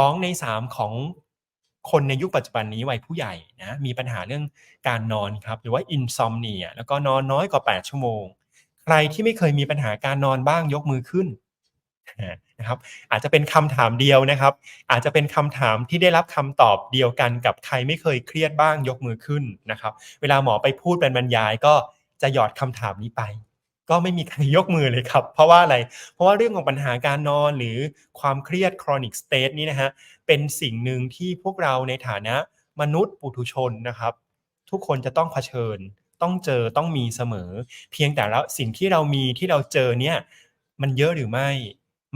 2 ใน 3 ของคนในยุคปัจจุบันนี้วัยผู้ใหญ่นะมีปัญหาเรื่องการนอนครับหรือว่า insomnia แล้วก็นอนน้อยกว่า 8 ชั่วโมง ใครที่ไม่เคยมีปัญหาการนอนบ้างยกมือขึ้นนะครับอาจจะเป็นคำถามเดียวนะครับ อาจจะเป็นคำถามที่ได้รับคำตอบเดียวกันกับใครไม่เคยเครียดบ้างยกมือขึ้นนะครับ เวลาหมอไปพูดเป็นบรรยายก็จะหยอดคำถามนี้ไป ก็ไม่มีใครยกมือเลยครับ เพราะว่าอะไร เพราะว่าเรื่องของปัญหาการนอนหรือความเครียด chronic state นี้นะฮะ เป็นสิ่งหนึ่งที่พวกเราในฐานะมนุษย์ปุถุชนนะครับ ทุกคนจะต้องเผชิญ ต้องเจอต้องมีเสมอ เพียงแต่แล้วสิ่งที่เรามีที่เราเจอเนี่ยมันเยอะหรือไม่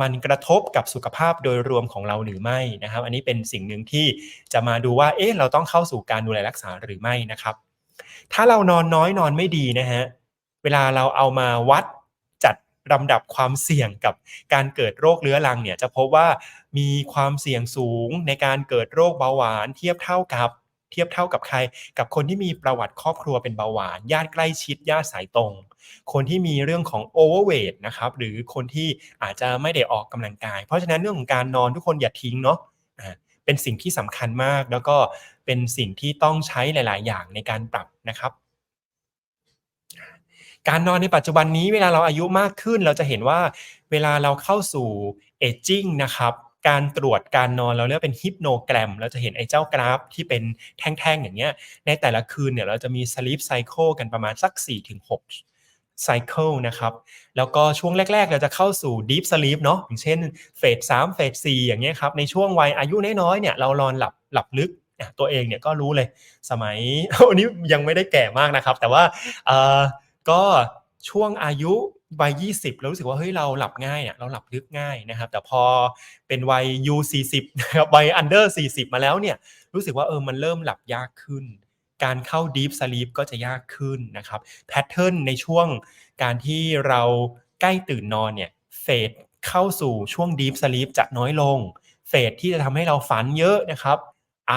มันกระทบกับสุขภาพโดยรวมของเราหรือไม่นะครับ อันนี้เป็นสิ่งหนึ่งที่จะมาดูว่า เอ๊ะ เราต้องเข้าสู่การดูแลรักษาหรือไม่นะครับ ถ้าเรานอนน้อยนอนไม่ดีนะฮะ เวลาเราเอามาวัดจัดลำดับความเสี่ยงกับการเกิดโรคเรื้อรังเนี่ยจะพบว่ามีความเสี่ยงสูงในการเกิดโรคเบาหวานเทียบเท่ากับเทียบเท่ากับใคร กับคนที่มีประวัติครอบครัวเป็นเบาหวาน ญาติใกล้ชิดญาติสายตรง คนที่มีเรื่องของ overweight นะครับหรือคนที่อาจจะไม่ได้ออกกำลังกาย เพราะฉะนั้นเรื่องของการนอนทุกคนอย่าทิ้งเนาะเป็นสิ่งที่สำคัญมาก แล้วก็เป็นสิ่งที่ต้องใช้หลาย ๆ อย่างในการปรับนะครับ การนอนในปัจจุบันนี้เวลาเราอายุมากขึ้น เราจะเห็นว่าเวลาเราเข้าสู่ aging นะครับการตรวจการนอนเราเรียกเป็นฮิปโนแกรม เราจะเห็นไอ้เจ้ากราฟที่เป็นแท่งๆ อย่างเงี้ย ในแต่ละคืนเนี่ยเราจะมี sleep cycle กันประมาณสัก 4-6ไซเคิลนะครับ แล้วก็ช่วงแรก ๆ เราจะเข้าสู่ deep sleep เนาะอย่างเช่นเฟส3เฟส4อย่างเงี้ยครับ ในช่วงวัยอายุน้อยๆเนี่ยเรานอนหลับหลับลึกตัวเองเนี่ยก็รู้เลยสมัยวันนี้ยังไม่ได้แก่มากนะครับ แต่ว่า ก็ช่วงอายุวัย20 เรารู้สึกว่าเฮ้ยเราหลับง่ายเนี่ยเราหลับลึกง่ายนะครับ แต่พอเป็นวัย U 40 นะครับวัย under 40 มาแล้วเนี่ยรู้สึกว่าเออมันเริ่มหลับยากขึ้น การเข้า deep sleep ก็จะยากขึ้นนะครับแพทเทิร์นในช่วงการที่เราใกล้ตื่นนอนเนี่ยเฟสเข้าสู่ช่วง deep sleep จะน้อยลง เฟสที่จะทำให้เราฝันเยอะนะครับ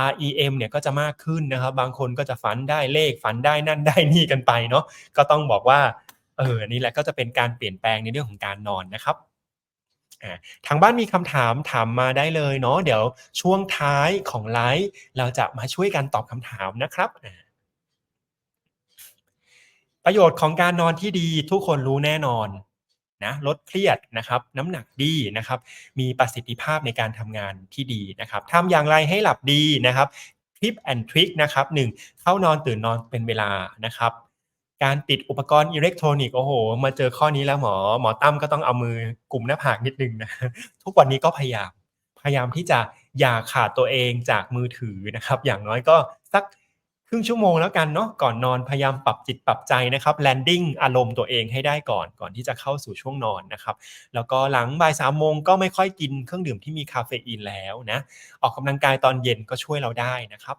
REM เนี่ยก็จะมากขึ้นนะครับ บางคนก็จะฝันได้เลขฝันได้นั่นได้นี่กันไปเนาะก็ต้องบอกว่าเออนี่แหละก็จะเป็นการเปลี่ยนแปลงในเรื่องของการนอนนะครับทางบ้านมีคำถามถามมาได้เลยเนาะเดี๋ยวช่วงท้ายของไลฟ์เราจะมาช่วยกันตอบคำถามนะครับประโยชน์ของการนอนที่ดีทุกคนรู้แน่นอน นะลดเครียดนะครับน้ำหนักดีนะครับมีประสิทธิภาพในการทำงานที่ดีนะครับทำอย่างไรให้หลับดีนะครับคลิปแอนทริคนะครับหนึ่งเข้านอนตื่นนอนเป็นเวลานะครับการติดอุปกรณ์อิเล็กทรอนิกส์โอ้โห มาเจอข้อนี้แล้วหมอหมอตั้มก็ต้องเอามือกลุ่มหน้าผากนิดนึงนะทุกวันนี้ก็พยายามพยายามที่จะอย่าขาดตัวเองจากมือถือนะครับ อย่างน้อยก็สัก ครึ่งชั่วโมงแล้วกันเนาะก่อนนอนพยายามปรับจิตปรับใจนะครับแลนดิ้งอารมณ์ตัวเองให้ได้ก่อนก่อนที่จะเข้าสู่ช่วงนอนนะครับแล้วก็หลังบ่ายสามโมงก็ไม่ค่อยกินเครื่องดื่มที่มีคาเฟอีนแล้วนะออกกำลังกายตอนเย็นก็ช่วยเราได้นะครับ